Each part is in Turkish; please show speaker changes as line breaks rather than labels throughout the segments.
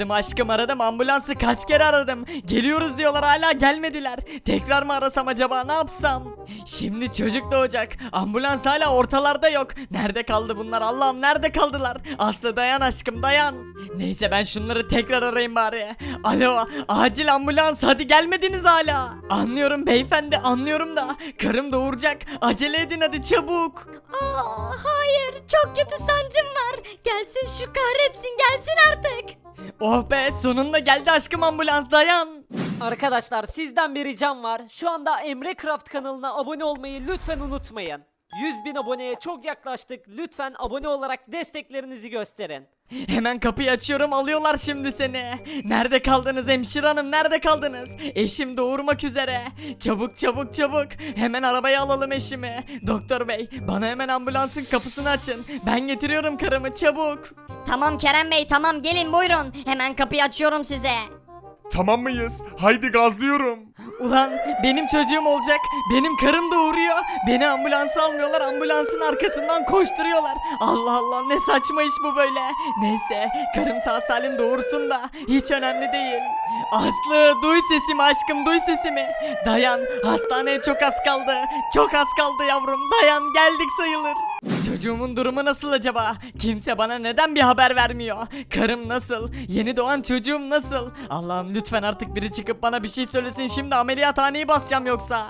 Aradım aşkım aradım ambulansı kaç kere aradım. Geliyoruz diyorlar hala gelmediler. Tekrar mı arasam acaba ne yapsam? Şimdi çocuk doğacak. Ambulans hala ortalarda yok. Nerede kaldı bunlar Allah'ım nerede kaldılar? Aslı dayan aşkım dayan. Neyse ben şunları tekrar arayayım bari. Alo acil ambulans hadi gelmediniz hala. Anlıyorum beyefendi anlıyorum da. Karım doğuracak. Acele edin hadi çabuk.
Aa, hayır çok kötü sancım var. Gelsin şu kahretsin gelsin artık.
Oh be sonunda geldi aşkım ambulans dayan.
Arkadaşlar sizden bir ricam var. Şu anda Emre Craft kanalına abone olmayı lütfen unutmayın. 100 bin aboneye çok yaklaştık. Lütfen abone olarak desteklerinizi gösterin.
Hemen kapıyı açıyorum alıyorlar şimdi seni. Nerede kaldınız hemşire hanım nerede kaldınız? Eşim doğurmak üzere. Çabuk çabuk çabuk. Hemen arabaya alalım eşimi. Doktor bey bana hemen ambulansın kapısını açın. Ben getiriyorum karımı çabuk.
Tamam Kerem Bey tamam gelin buyurun. Hemen kapıyı açıyorum size.
Tamam mıyız? Haydi gazlıyorum.
Ulan benim çocuğum olacak. Benim karım doğuruyor. Beni ambulansa almıyorlar. Ambulansın arkasından koşturuyorlar. Allah Allah ne saçma iş bu böyle. Neyse karım sağ salim doğursun da hiç önemli değil. Aslı duy sesimi aşkım duy sesimi. Dayan hastaneye çok az kaldı. Çok az kaldı yavrum dayan geldik sayılır. Çocuğumun durumu nasıl acaba? Kimse bana neden bir haber vermiyor? Karım nasıl? Yeni doğan çocuğum nasıl? Allah'ım lütfen artık biri çıkıp bana bir şey söylesin şimdi ameliyathaneyi basacağım yoksa.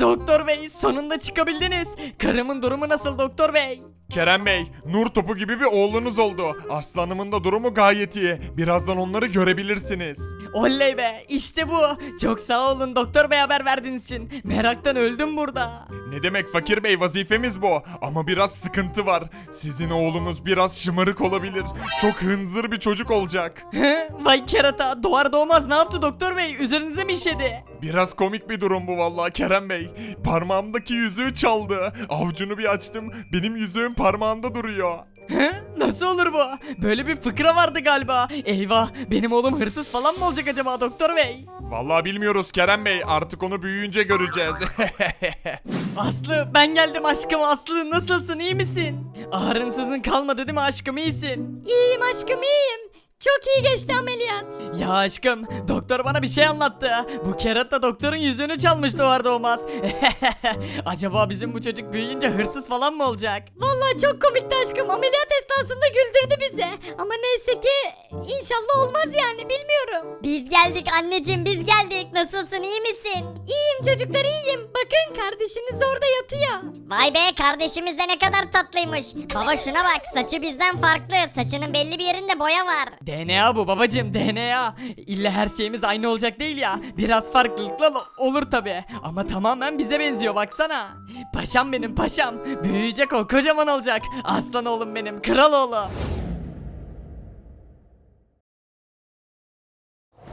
Doktor bey sonunda çıkabildiniz. Karımın durumu nasıl doktor bey?
Kerem Bey, nur topu gibi bir oğlunuz oldu. Aslanımın da durumu gayet iyi. Birazdan onları görebilirsiniz.
Oley be işte bu. Çok sağ olun doktor bey haber verdiğiniz için. Meraktan öldüm burada.
Ne demek fakir bey vazifemiz bu. Ama biraz sıkıntı var. Sizin oğlunuz biraz şımarık olabilir. Çok hınzır bir çocuk olacak.
He, Vay kerata doğar doğmaz ne yaptı doktor bey? Üzerinize mi işedi?
Biraz komik bir durum bu vallahi Kerem Bey. Parmağımdaki yüzüğü çaldı. Avucunu bir açtım. Benim yüzüğüm parmağımda duruyor.
He? Nasıl olur bu? Böyle bir fıkra vardı galiba. Eyvah benim oğlum hırsız falan mı olacak acaba doktor bey?
Vallahi bilmiyoruz Kerem Bey. Artık onu büyüyünce göreceğiz.
Aslı ben geldim aşkım Aslı nasılsın iyi misin? Ağrınsızın kalmadı değil mi aşkım iyisin?
İyiyim aşkım iyiyim. Çok iyi geçti ameliyat.
Ya aşkım doktor bana bir şey anlattı. Bu kerata doktorun yüzüğünü çalmış doğar doğmaz. Acaba bizim bu çocuk büyüyünce hırsız falan mı olacak?
Vallahi çok komikti aşkım. Ameliyat esnasında güldürdü bizi. Ama neyse ki inşallah olmaz yani bilmiyorum. Biz geldik anneciğim biz geldik. Nasılsın iyi misin? İyiyim çocuklar iyiyim. Bakın kardeşiniz orada yatıyor. Vay be kardeşimiz de ne kadar tatlıymış. Baba şuna bak saçı bizden farklı. Saçının belli bir yerinde boya var.
DNA bu babacım DNA. İlla her şeyimiz aynı olacak değil ya. Biraz farklılıkla olur tabi. Ama tamamen bize benziyor baksana. Paşam benim paşam. Büyüyecek o kocaman olacak. Aslan oğlum benim kral oğlum.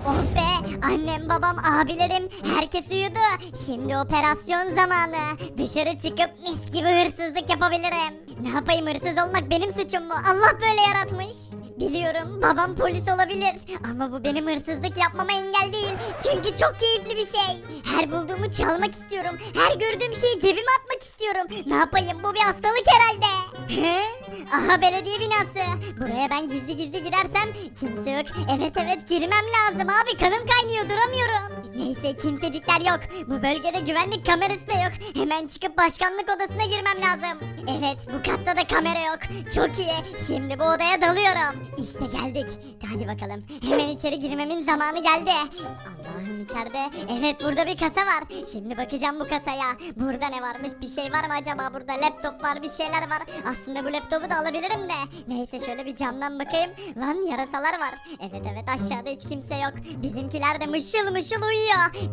Oh be annem babam abilerim herkes uyudu. Şimdi operasyon zamanı. Dışarı çıkıp mis gibi hırsızlık yapabilirim. Ne yapayım hırsız olmak benim suçum mu? Allah böyle yaratmış. Biliyorum babam polis olabilir ama bu benim hırsızlık yapmama engel değil. Çünkü çok keyifli bir şey. Her bulduğumu çalmak istiyorum. Her gördüğüm şeyi cebime atmak istiyorum. Ne yapayım bu bir hastalık herhalde. Aha belediye binası. Buraya ben gizli gizli girersem kimse yok. Evet evet girmem lazım abi kanım kaynıyor duramıyorum. Neyse kimsecikler yok. Bu bölgede güvenlik kamerası da yok. Hemen çıkıp başkanlık odasına girmem lazım. Evet bu katta da kamera yok. Çok iyi. Şimdi bu odaya dalıyorum. İşte geldik. Hadi bakalım. Hemen içeri girmemin zamanı geldi. Allah'ım içeride. Evet burada bir kasa var. Şimdi bakacağım bu kasaya. Burada ne varmış? Bir şey var mı acaba? Burada laptop var, bir şeyler var. Aslında bu laptopu da alabilirim de. Neyse şöyle bir camdan bakayım. Lan yarasalar var. Evet evet aşağıda hiç kimse yok. Bizimkiler de mışıl mışıl uyuyor.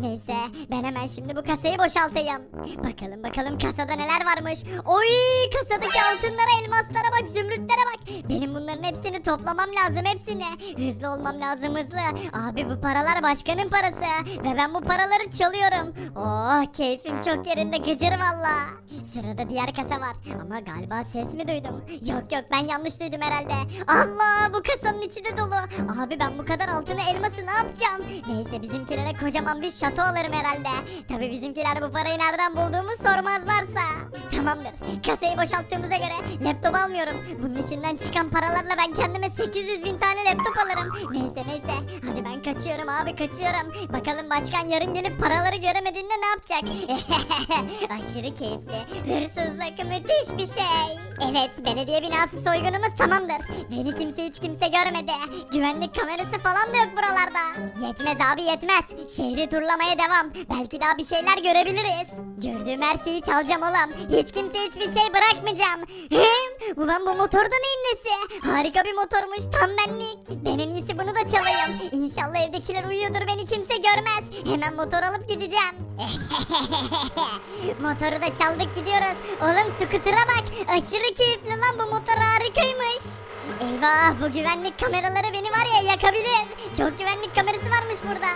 Neyse ben hemen şimdi bu kasayı boşaltayım. Bakalım bakalım kasada neler varmış. Oy kasadaki altınlara, elmaslara bak, zümrütlere bak. Benim bunların hepsini toplamam lazım hepsini. Hızlı olmam lazım hızlı. Abi bu paralar başkanın parası. Ve ben bu paraları çalıyorum. Oh keyfim çok yerinde gıcır valla. Sırada diğer kasa var. Ama galiba ses mi duydum? Yok yok ben yanlış duydum herhalde. Allah bu kasanın içi de dolu. Abi ben bu kadar altını elması ne yapacağım? Neyse bizimkilere kocaman bir şato alırım herhalde. Tabi bizimkiler bu parayı nereden bulduğumu sormazlarsa. Tamam Tamamdır. Kasayı boşalttığımıza göre laptop almıyorum. Bunun içinden çıkan paralarla ben kendime 800 bin tane laptop alırım. Neyse neyse. Hadi ben kaçıyorum abi kaçıyorum. Bakalım başkan yarın gelip paraları göremediğinde ne yapacak? Aşırı keyifli. Hırsızlık müthiş bir şey. Evet belediye binası soygunumuz tamamdır. Beni kimse hiç kimse görmedi. Güvenlik kamerası falan da yok buralarda. Yetmez abi yetmez. Şehri turlamaya devam. Belki daha bir şeyler görebiliriz. Gördüğüm her şeyi çalacağım oğlum. Hiç kimse hiçbir şey bırakmayacağım. Hem, ulan bu motor da neyin nesi? Harika bir motormuş tam benlik. Ben en iyisi bunu da çalayım. İnşallah evdekiler uyuyordur beni kimse görmez. Hemen motor alıp gideceğim. Motoru da çaldık gidiyoruz. Oğlum scooter'a bak. Aşırı keyifli lan bu motor harikaymış. Eyvah bu güvenlik kameraları beni var ya yakabilir. Çok güvenlik kamerası varmış burada.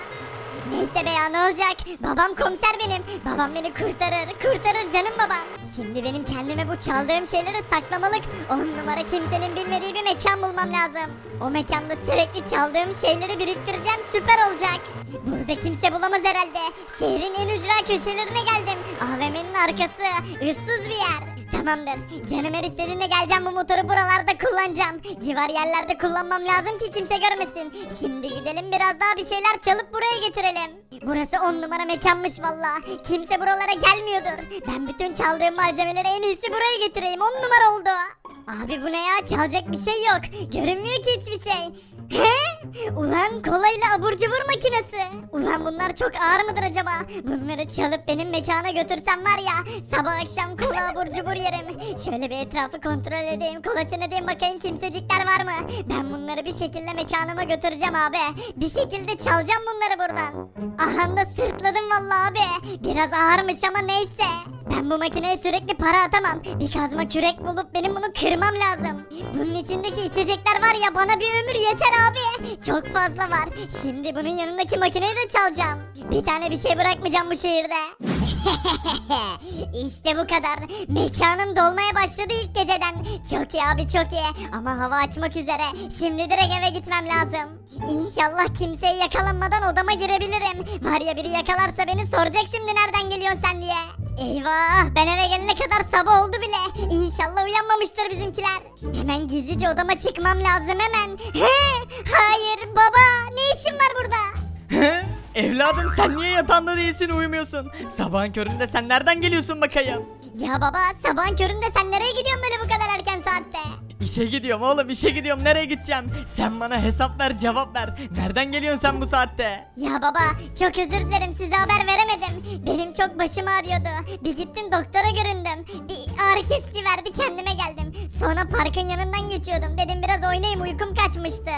Neyse be ya ne olacak? Babam komiser benim. Babam beni kurtarır, kurtarır canım babam. Şimdi benim kendime bu çaldığım şeyleri saklamalık on numara kimsenin bilmediği bir mekan bulmam lazım. O mekanda sürekli çaldığım şeyleri biriktireceğim süper olacak. Burada kimse bulamaz herhalde. Şehrin en ücra köşelerine geldim. AVM'nin arkası, ıssız bir yer. Tamamdır. Canım her istediğinde geleceğim bu motoru buralarda kullanacağım. Civar yerlerde kullanmam lazım ki kimse görmesin. Şimdi gidelim biraz daha bir şeyler çalıp buraya getirelim. Burası on numara mekanmış valla. Kimse buralara gelmiyordur. Ben bütün çaldığım malzemeleri en iyisi buraya getireyim. On numara oldu. Abi bu ne ya? Çalacak bir şey yok. Görünmüyor ki hiçbir şey. Ulan kolayla abur cubur makinesi. Ulan bunlar çok ağır mıdır acaba? Bunları çalıp benim mekana götürsem var ya sabah akşam kola abur cubur yerim. Şöyle bir etrafı kontrol edeyim, kolaçan edeyim bakayım kimsecikler var mı? Ben bunları bir şekilde mekanıma götüreceğim abi. Bir şekilde çalacağım bunları buradan. Aha da sırtladım vallahi abi. Biraz ağırmış ama neyse. Ben bu makineye sürekli para atamam. Bir kazma kürek bulup benim bunu kırmam lazım. Bunun içindeki içecekler var ya bana bir ömür yeter abi. Çok fazla var. Şimdi bunun yanındaki makineyi de çalacağım. Bir tane bir şey bırakmayacağım bu şehirde. işte bu kadar. Mekanım dolmaya başladı ilk geceden. Çok iyi abi çok iyi. Ama hava açmak üzere. Şimdi direkt eve gitmem lazım. İnşallah kimseye yakalanmadan odama girebilirim. Var ya biri yakalarsa beni soracak şimdi nereden geliyorsun sen diye. Eyvah ben eve gelene kadar sabah oldu bile. İnşallah uyanmamıştır bizimkiler. Hemen gizlice odama çıkmam lazım hemen. He, hayır baba ne işin var burada?
He? Evladım sen niye yatağında değilsin uyumuyorsun? Sabahın köründe sen nereden geliyorsun bakayım?
Ya baba sabahın köründe sen nereye gidiyorsun böyle bu kadar erken saatte?
İşe gidiyorum oğlum işe gidiyorum nereye gideceğim? Sen bana hesap ver cevap ver. Nereden geliyorsun sen bu saatte?
Ya baba çok özür dilerim size haber veremedim. Benim çok başım ağrıyordu. Bir gittim doktora göründüm. Bir ağrı kesici verdi kendime geldim. Sonra parkın yanından geçiyordum. Dedim biraz oynayayım uykum kaçmıştı.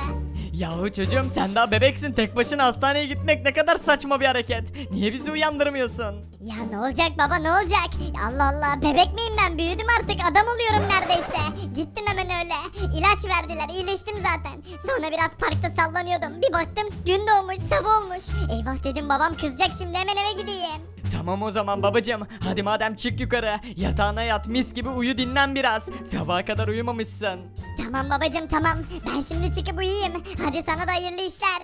Yahu çocuğum sen daha bebeksin tek başına hastaneye gitmek ne kadar saçma bir hareket. Niye bizi uyandırmıyorsun?
Ya ne olacak baba ne olacak? Allah Allah bebek miyim ben büyüdüm artık adam oluyorum neredeyse. Gittim hemen öyle. İlaç verdiler iyileştim zaten. Sonra biraz parkta sallanıyordum. Bir baktım gün doğmuş sabah olmuş. Eyvah dedim babam kızacak şimdi hemen eve gideyim.
Tamam o zaman babacım. Hadi madem çık yukarı. Yatağına yat mis gibi uyu dinlen biraz. Sabaha kadar uyumamışsın.
Tamam babacım tamam. Ben şimdi çıkıp uyuyayım. Hadi sana da hayırlı işler.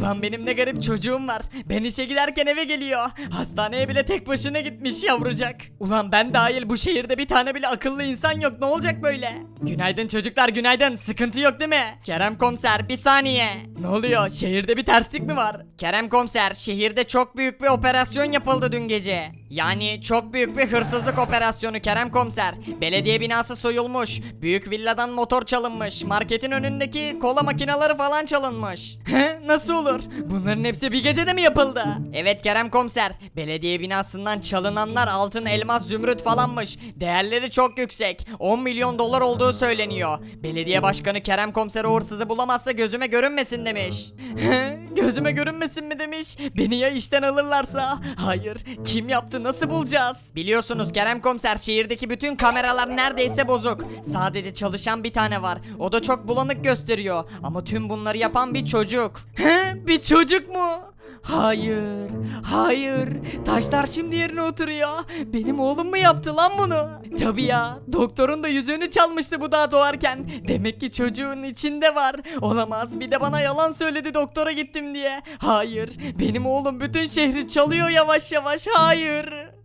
Ulan benim ne garip çocuğum var. Ben işe giderken eve geliyor. Hastaneye bile tek başına gitmiş yavrucak. Ulan ben dahil bu şehirde bir tane bile akıllı insan yok. Ne olacak böyle? Günaydın çocuklar günaydın. Sıkıntı yok değil mi? Kerem komiser bir saniye. Ne oluyor? Şehirde bir terslik mi var? Kerem komiser şehirde çok büyük bir operasyon yapıldı dün gece. Yani çok büyük bir hırsızlık operasyonu Kerem komiser. Belediye binası soyulmuş. Büyük villadan motor çalınmış. Marketin önündeki kola makineleri falan çalınmış. He? Nasıl olur? Bunların hepsi bir gecede mi yapıldı? Evet Kerem komiser. Belediye binasından çalınanlar altın, elmas, zümrüt falanmış. Değerleri çok yüksek. 10 milyon dolar olduğu söyleniyor. Belediye başkanı Kerem komiser o hırsızı bulamazsa gözüme görünmesin demiş. Gözüme görünmesin mi demiş. Beni ya işten alırlarsa? Hayır. Kim yaptı? Nasıl bulacağız? Biliyorsunuz Kerem komiser şehirdeki bütün kameralar neredeyse bozuk. Sadece çalışan bir tane var. O da çok bulanık gösteriyor. Ama tüm bunları yapan bir çocuk. He? Bir çocuk mu? Hayır, hayır. Taşlar şimdi yerine oturuyor. Benim oğlum mu yaptı lan bunu? Tabii ya. Doktorun da yüzüğünü çalmıştı bu daha doğarken. Demek ki çocuğun içinde var. Olamaz. Bir de bana yalan söyledi doktora gittim diye. Hayır. Benim oğlum bütün şehri çalıyor yavaş yavaş. Hayır.